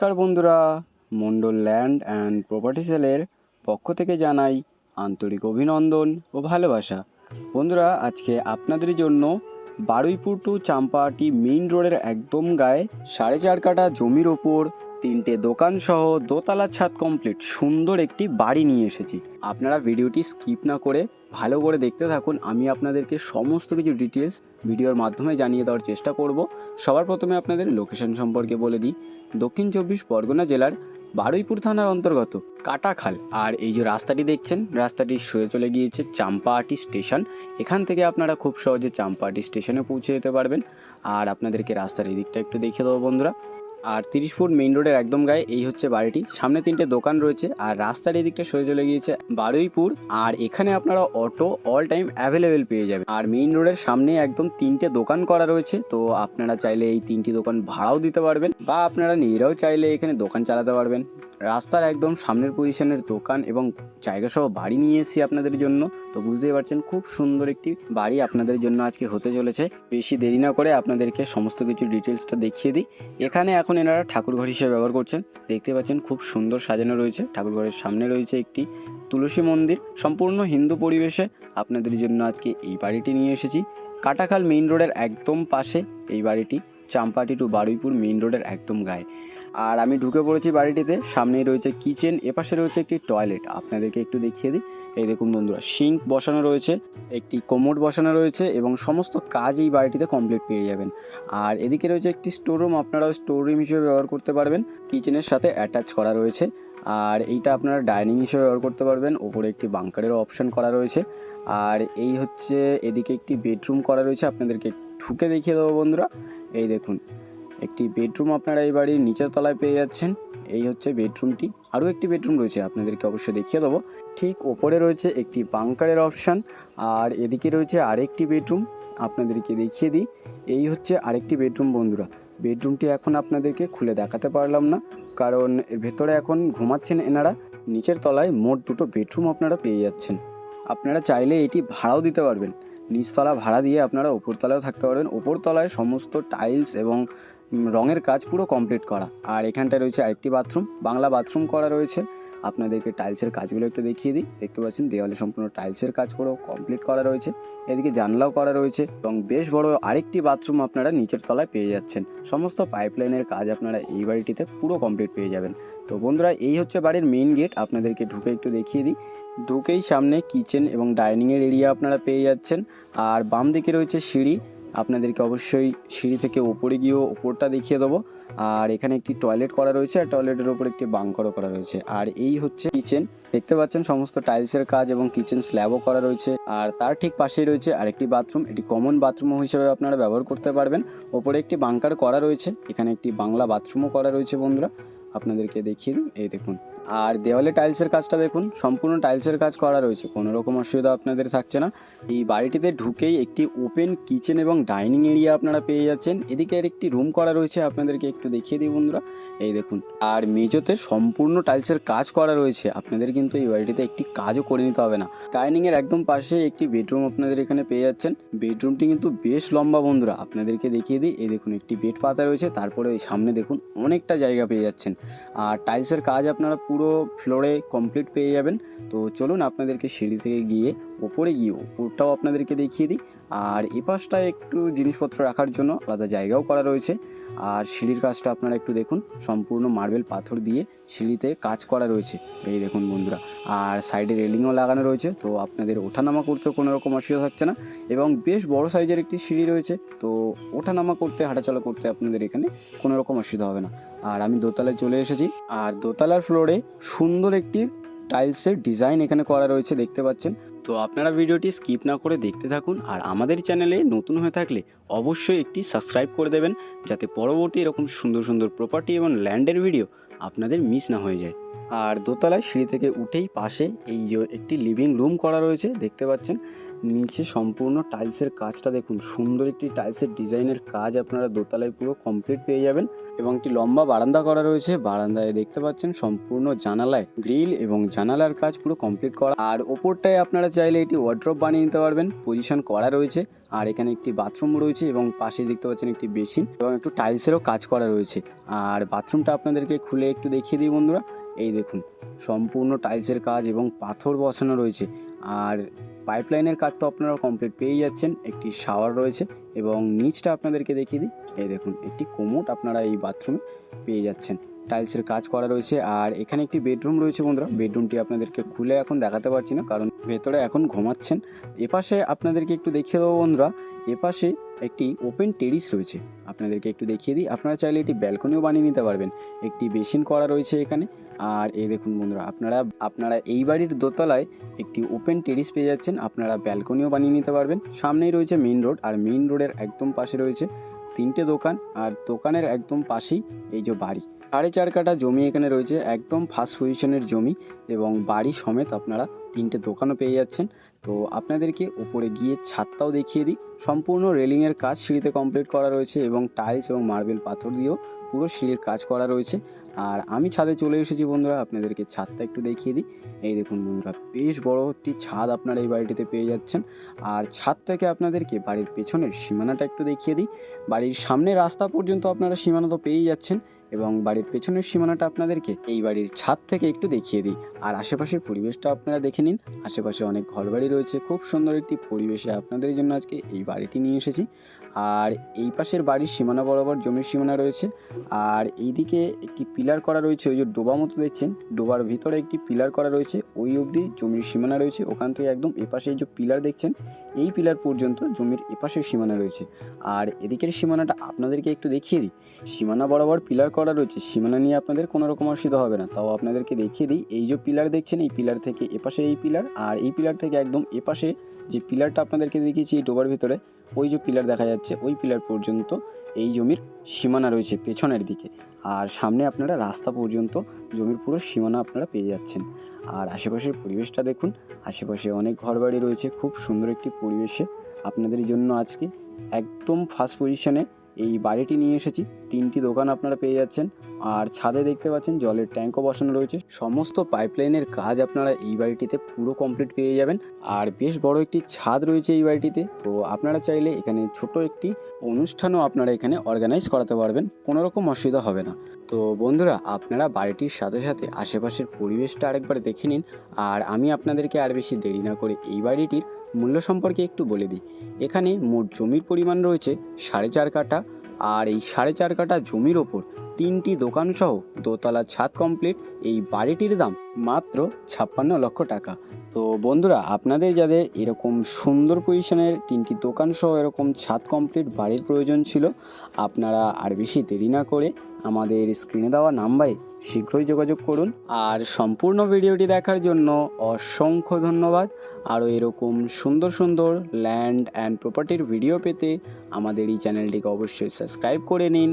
নমস্কার বন্ধুরা Mondal land and property সেলের পক্ষ থেকে জানাই আন্তরিক অভিনন্দন ও ভালোবাসা। বন্ধুরা, আজকে আপনাদের জন্য বারুইপুর টু চাম্পাহাটি মেইন রোডের একদম গায়ে সাড়ে চার কাটা জমির ওপর তিনটে দোকান সহ দোতলা ছাদ কমপ্লিট সুন্দর একটি বাড়ি নিয়ে এসেছি। আপনারা ভিডিওটি স্কিপ না করে ভালো করে দেখতে থাকুন, আমি আপনাদেরকে সমস্ত কিছু ডিটেলস ভিডিওর মাধ্যমে জানিয়ে দেওয়ার চেষ্টা করব। সবার প্রথমে আপনাদের লোকেশন সম্পর্কে বলে দিই। দক্ষিণ চব্বিশ পরগনা জেলার বারুইপুর থানার অন্তর্গত কাটাখাল। আর এই যে রাস্তাটি দেখছেন, রাস্তাটি সরে চলে গিয়েছে চাম্পাহাটি স্টেশন। এখান থেকে আপনারা খুব সহজে চাম্পাহাটি স্টেশনে পৌঁছে যেতে পারবেন। আর আপনাদেরকে রাস্তার এই দিকটা একটু দেখিয়ে দেবো বন্ধুরা। আর তিরিশ ফুট মেইন রোডের একদম গায়ে এই হচ্ছে বাড়িটি। সামনে তিনটে দোকান রয়েছে আর রাস্তার এদিকটা দিকটা সরে চলে গিয়েছে বারুইপুর। আর এখানে আপনারা অটো অল টাইম অ্যাভেলেবেল পেয়ে যাবেন। আর মেইন রোডের সামনে একদম তিনটে দোকান করা রয়েছে। তো আপনারা চাইলে এই তিনটি দোকান ভাড়াও দিতে পারবেন বা আপনারা নিজেরাও চাইলে এখানে দোকান চালাতে পারবেন। রাস্তার একদম সামনের পজিশনের দোকান এবং জায়গা সহ বাড়ি নিয়ে এসেছি আপনাদের জন্য। তো বুঝতেই পারছেন, খুব সুন্দর একটি বাড়ি আপনাদের জন্য আজকে হতে চলেছে। বেশি দেরি না করে আপনাদেরকে সমস্ত কিছু ডিটেলসটা দেখিয়ে দিই। এখানে এখন এনারা ঠাকুরঘর হিসেবে ব্যবহার করছেন। দেখতে পাচ্ছেন খুব সুন্দর সাজানো রয়েছে। ঠাকুরঘরের সামনে রয়েছে একটি তুলসী মন্দির। সম্পূর্ণ হিন্দু পরিবেশে আপনাদের জন্য আজকে এই বাড়িটি নিয়ে এসেছি। কাটাখাল মেইন রোডের একদম পাশে এই বাড়িটি। চাম্পাটি টু বারুইপুর মেইন রোডের একদম গায়ে। আর আমি ঢুকে পড়েছি বাড়িটিতে, সামনেই রয়েছে কিচেন, এপাশে রয়েছে একটি টয়লেট। আপনাদেরকে একটু দেখিয়ে দিই। এই দেখুন বন্ধুরা, সিঙ্ক বসানো রয়েছে, একটি কোমোড বসানো রয়েছে এবং সমস্ত কাজ এই বাড়িটিতে কমপ্লিট পেয়ে যাবেন। আর এদিকে রয়েছে একটি স্টোর রুম আপনারা স্টোর রুম হিসেবে ব্যবহার করতে পারবেন। কিচেনের সাথে অ্যাটাচ করা রয়েছে। আর এইটা আপনারা ডাইনিং হিসেবে ব্যবহার করতে পারবেন। ওপরে একটি বাংকারেরও অপশন করা রয়েছে। আর এই হচ্ছে এদিকে একটি বেডরুম করা রয়েছে। আপনাদেরকে ঢুকে দেখিয়ে দেবো বন্ধুরা। এই দেখুন, একটি বেডরুম আপনারা এই বাড়ির নিচের তলায় পেয়ে যাচ্ছেন। এই হচ্ছে বেডরুমটি। আরও একটি বেডরুম রয়েছে, আপনাদেরকে অবশ্যই দেখিয়ে দেবো। ঠিক ওপরে রয়েছে একটি বাংকারের অপশান, আর এদিকে রয়েছে আরেকটি বেডরুম, আপনাদেরকে দেখিয়ে দিই। এই হচ্ছে আরেকটি বেডরুম, বন্ধুরা। বেডরুমটি এখন আপনাদেরকে খুলে দেখাতে পারলাম না, কারণ এর ভেতরে এখন ঘুমাচ্ছেন এনারা। নিচের তলায় মোট দুটো বেডরুম আপনারা পেয়ে যাচ্ছেন। আপনারা চাইলে এটি ভাড়াও দিতে পারবেন। নিচতলা ভাড়া দিয়ে আপনারা ওপরতলায়ও থাকতে পারবেন। ওপরতলায় সমস্ত টাইলস এবং রঙের কাজ পুরো কমপ্লিট করা। আর এখানটায় রয়েছে আরেকটি বাথরুম বাংলা বাথরুম করা রয়েছে। আপনাদেরকে টাইলসের কাজগুলো একটু দেখিয়ে দিই। দেখতে পাচ্ছেন দেওয়ালে সম্পূর্ণ টাইলসের কাজ পুরো কমপ্লিট করা রয়েছে। এদিকে জানলাও করা রয়েছে এবং বেশ বড় আরেকটি বাথরুম আপনারা নিচের তলায় পেয়ে যাচ্ছেন। সমস্ত পাইপলাইনের কাজ আপনারা এই বাড়িটিতে পুরো কমপ্লিট পেয়ে যাবেন। তো বন্ধুরা, এই হচ্ছে বাড়ির মেইন গেট আপনাদেরকে ঢুকে একটু দেখিয়ে দিই। ঢুকেই সামনে কিচেন এবং ডাইনিংয়ের এরিয়া আপনারা পেয়ে যাচ্ছেন। আর বাম দিকে রয়েছে সিঁড়ি। আপনাদেরকে অবশ্যই সিঁড়ি থেকে ওপরে গিয়েও ওপরটা দেখিয়ে দেবো। আর এখানে একটি টয়লেট করা রয়েছে, আর টয়লেটের ওপর একটি বাঙ্করও করা রয়েছে। আর এই হচ্ছে কিচেন দেখতে পাচ্ছেন সমস্ত টাইলসের কাজ এবং কিচেন স্ল্যাবও করা রয়েছে। আর তার ঠিক পাশেই রয়েছে আরেকটি বাথরুম এটি কমন বাথরুম হিসেবে আপনারা ব্যবহার করতে পারবেন। ওপরে একটি বাংকার করা রয়েছে। এখানে একটি বাংলা বাথরুমও করা রয়েছে বন্ধুরা। আপনাদেরকে দেখিয়ে দিই এই দেখুন। আর দেওয়ালে টাইলসের কাজটা দেখুন, সম্পূর্ণ টাইলসের কাজ করা রয়েছে, কোনো রকম অসুবিধা আপনাদের থাকছে না। এই বাড়িটিতে ঢুকেই একটি ওপেন কিচেন এবং ডাইনিং এরিয়া আপনারা পেয়ে যাচ্ছেন। এদিকে আর একটি রুম করা রয়েছে, আপনাদেরকে একটু দেখিয়ে দিই বন্ধুরা। এই দেখুন, আর মেজোতে সম্পূর্ণ টাইলসের কাজ করা রয়েছে, আপনাদের কিন্তু এই বাড়িটিতে একটি কাজও করে নিতে হবে না। ডাইনিং এর একদম পাশে একটি বেডরুম আপনাদের এখানে পেয়ে যাচ্ছেন। বেডরুমটি কিন্তু বেশ লম্বা বন্ধুরা, আপনাদেরকে দেখিয়ে দিই। এই দেখুন, একটি বেড পাতা রয়েছে, তারপরে সামনে দেখুন, অনেকটা জায়গা পেয়ে যাচ্ছেন। আর টাইলসের কাজ আপনারা পুরো ফ্লোরে কমপ্লিট পেয়ে যাবেন। তো চলুন আপনাদেরকে সিঁড়ি থেকে গিয়ে ওপরে গিয়ে ওপরটাও আপনাদেরকে দেখিয়ে দিই। আর এ পাশটায় একটু জিনিসপত্র রাখার জন্য আলাদা জায়গাও করা রয়েছে। আর সিঁড়ির কাজটা আপনারা একটু দেখুন, সম্পূর্ণ মার্বেল পাথর দিয়ে সিঁড়িতে কাজ করা রয়েছে। এই দেখুন বন্ধুরা, আর সাইডে রেলিংও লাগানো রয়েছে, তো আপনাদের ওঠানামা করতে কোনো রকম অসুবিধা থাকছে না। এবং বেশ বড় সাইজের একটি সিঁড়ি রয়েছে, তো ওঠানামা করতে, হাঁটাচলা করতে আপনাদের এখানে কোনো রকম অসুবিধা হবে না। আর আমি দোতলায় চলে এসেছি, আর দোতলার ফ্লোরে সুন্দর একটি টাইলসের ডিজাইন এখানে করা রয়েছে, দেখতে পাচ্ছেন। তো আপনারা ভিডিওটি স্কিপ না করে দেখতে থাকুন আর আমাদের চ্যানেলে নতুন হয়ে থাকলে অবশ্যই একটি সাবস্ক্রাইব করে দেবেন যাতে পরবর্তী এরকম সুন্দর সুন্দর প্রপার্টি এবং ল্যান্ডের ভিডিও আপনাদের মিস না হয়ে যায়। আর দোতলায় সিঁড়ি থেকে উঠেই পাশে এই একটি লিভিং রুম করা রয়েছে, দেখতে পাচ্ছেন। নিচে সম্পূর্ণ টাইলসের কাজটা দেখুন, সুন্দর একটি টাইলসের ডিজাইনের কাজ আপনারা দোতলায় পুরো কমপ্লিট পেয়ে যাবেন। এবং একটি লম্বা বারান্দা করা রয়েছে। বারান্দায় দেখতে পাচ্ছেন সম্পূর্ণ জানালায় গ্রিল এবং জানালার কাজ পুরো কমপ্লিট করা। আর ওপরটায় আপনারা চাইলে এটি ওয়ার্ড্রপ বানিয়ে নিতে পারবেন। পজিশন করা রয়েছে। আর এখানে একটি বাথরুম রয়েছে এবং পাশে দেখতে পাচ্ছেন একটি বেসিন এবং একটু টাইলসেরও কাজ করা রয়েছে। আর বাথরুমটা আপনাদেরকে খুলে একটু দেখিয়ে দিই বন্ধুরা। এই দেখুন, সম্পূর্ণ টাইলসের কাজ এবং পাথর বসানো রয়েছে। আর পাইপলাইনের কাজ তো আপনারা কমপ্লিট পেয়ে যাচ্ছেন। একটি শাওয়ার রয়েছে এবং নিচটা আপনাদেরকে দেখিয়ে দিই। এই দেখুন, একটি কোমোট আপনারা এই বাথরুমে পেয়ে যাচ্ছেন। টাইলসের কাজ করা রয়েছে আর এখানে একটি বেডরুম রয়েছে বন্ধুরা। বেডরুমটি আপনাদেরকে খুলে এখন দেখাতে পারছি না কারণ ভেতরে এখন ঘুমাচ্ছেন। এপাশে আপনাদেরকে একটু দেখিয়ে দেবো বন্ধুরা এপাশে একটি ওপেন টেরিস রয়েছে। আপনাদেরকে একটু দেখিয়ে দিই। আপনারা চাইলে একটি ব্যালকনিও বানিয়ে নিতে পারবেন। একটি বেসিন করা রয়েছে এখানে। আর এই দেখুন বন্ধুরা, আপনারা আপনারা এই বাড়ির দোতলায় একটি ওপেন টেরিস পেয়ে যাচ্ছেন। আপনারা ব্যালকনিও বানিয়ে নিতে পারবেন। সামনেই রয়েছে মেইন রোড আর মেইন রোডের একদম পাশে রয়েছে তিনটে দোকান। আর দোকানের একদম পাশেই এই যে বাড়ি। সাড়ে চার কাটা জমি এখানে রয়েছে, একদম ফার্স্ট পজিশনের জমি এবং বাড়ি সমেত আপনারা তিনটে দোকানও পেয়ে যাচ্ছেন। তো আপনাদেরকে উপরে গিয়ে ছাদটাও দেখিয়ে দিই। সম্পূর্ণ রেলিংয়ের কাজ সিঁড়িতে কমপ্লিট করা রয়েছে এবং টাইলস এবং মার্বেল পাথর দিয়েও পুরো সিঁড়ির কাজ করা রয়েছে। আর আমি ছাদে চলে এসেছি বন্ধুরা, আপনাদেরকে ছাদটা একটু দেখিয়ে দিই। এই দেখুন বন্ধুরা, বেশ বড় একটি ছাদ আপনারা এই বাড়িটিতে পেয়ে যাচ্ছেন। আর ছাদ থেকে আপনাদেরকে বাড়ির পেছনের সীমানাটা একটু দেখিয়ে দিই। বাড়ির সামনে রাস্তা পর্যন্ত আপনারা সীমানা তো পেয়েই যাচ্ছেন। এবং বাড়ির পেছনের সীমানাটা আপনাদেরকে এই বাড়ির ছাদ থেকে একটু দেখিয়ে দিই। আর আশেপাশের পরিবেশটা আপনারা দেখে নিন। আশেপাশে অনেক ঘরবাড়ি রয়েছে। খুব সুন্দর একটি পরিবেশে আপনাদের জন্য আজকে এই বাড়িটি নিয়ে এসেছি। আর এই পাশের বাড়ির সীমানা বরাবর জমির সীমানা রয়েছে। আর এইদিকে একটি পিলার করা রয়েছে। ওই যে ডোবা মতো দেখছেন। ডোবার ভিতরে একটি পিলার করা রয়েছে। ওই অবধি জমির সীমানা রয়েছে। ওখান থেকে একদম এপাশে এই যে পিলার দেখছেন, এই পিলার পর্যন্ত জমির এপাশের সীমানা রয়েছে। আর এদিকের সীমানাটা আপনাদেরকে একটু দেখিয়ে দিই। সীমানা বরাবর পিলার করা রয়েছে, সীমানা নিয়ে আপনাদের কোনো রকম অসুবিধা হবে না। তাও আপনাদেরকে দেখিয়ে দিই, এই যে পিলার দেখছেন, এই পিলার থেকে এপাশে এই পিলার, আর এই পিলার থেকে একদম এপাশে যে পিলারটা আপনাদেরকে দেখিয়েছি এই ডোবার ভিতরে, ওই যে পিলার দেখা যাচ্ছে, ওই পিলার পর্যন্ত এই জমির সীমানা রয়েছে পেছনের দিকে। আর সামনে আপনারা রাস্তা পর্যন্ত জমির পুরো সীমানা আপনারা পেয়ে যাচ্ছেন। আর আশেপাশের পরিবেশটা দেখুন, আশেপাশে অনেক ঘরবাড়ি রয়েছে, খুব সুন্দর একটি পরিবেশে আপনাদের জন্য আজকে একদম ফার্স্ট পজিশনে এই বাড়িটি নিয়ে এসেছি। তিনটি দোকান আপনারা পেয়ে যাচ্ছেন। আর ছাদে দেখতে পাচ্ছেন জলের ট্যাঙ্কও বসানো রয়েছে। সমস্ত পাইপলাইনের কাজ আপনারা এই বাড়িটিতে পুরো কমপ্লিট পেয়ে যাবেন। আর বেশ বড় একটি ছাদ রয়েছে এই বাড়িটিতে। তো আপনারা চাইলে এখানে ছোট একটি অনুষ্ঠানও আপনারা এখানে অর্গানাইজ করাতে পারবেন। কোনো রকম অসুবিধা হবে না। তো বন্ধুরা, আপনারা বাড়িটির সাথে সাথে আশেপাশের পরিবেশটা আরেকবার দেখে নিন। আর আমি আপনাদেরকে আর বেশি দেরি না করে এই বাড়িটির মূল্য সম্পর্কে একটু বলে দিই। এখানে মোট জমির পরিমাণ রয়েছে সাড়ে চার কাঠা, আর এই সাড়ে চার কাঠা জমির ওপর তিনটি দোকান সহ দোতলা ছাদ কমপ্লিট এই বাড়িটির দাম মাত্র ছাপ্পান্ন লক্ষ টাকা। তো বন্ধুরা, আপনাদের যাদের এরকম সুন্দর পজিশনের তিনটি দোকান সহ এরকম ছাদ কমপ্লিট বাড়ির প্রয়োজন ছিল, আপনারা আর বেশি দেরি না করে আমাদের স্ক্রিনে দেওয়া নাম্বারে শীঘ্রই যোগাযোগ করুন। আর সম্পূর্ণ ভিডিওটি দেখার জন্য অসংখ্য ধন্যবাদ। আরও এরকম সুন্দর সুন্দর ল্যান্ড অ্যান্ড প্রপার্টির ভিডিও পেতে আমাদের এই চ্যানেলটিকে অবশ্যই সাবস্ক্রাইব করে নিন।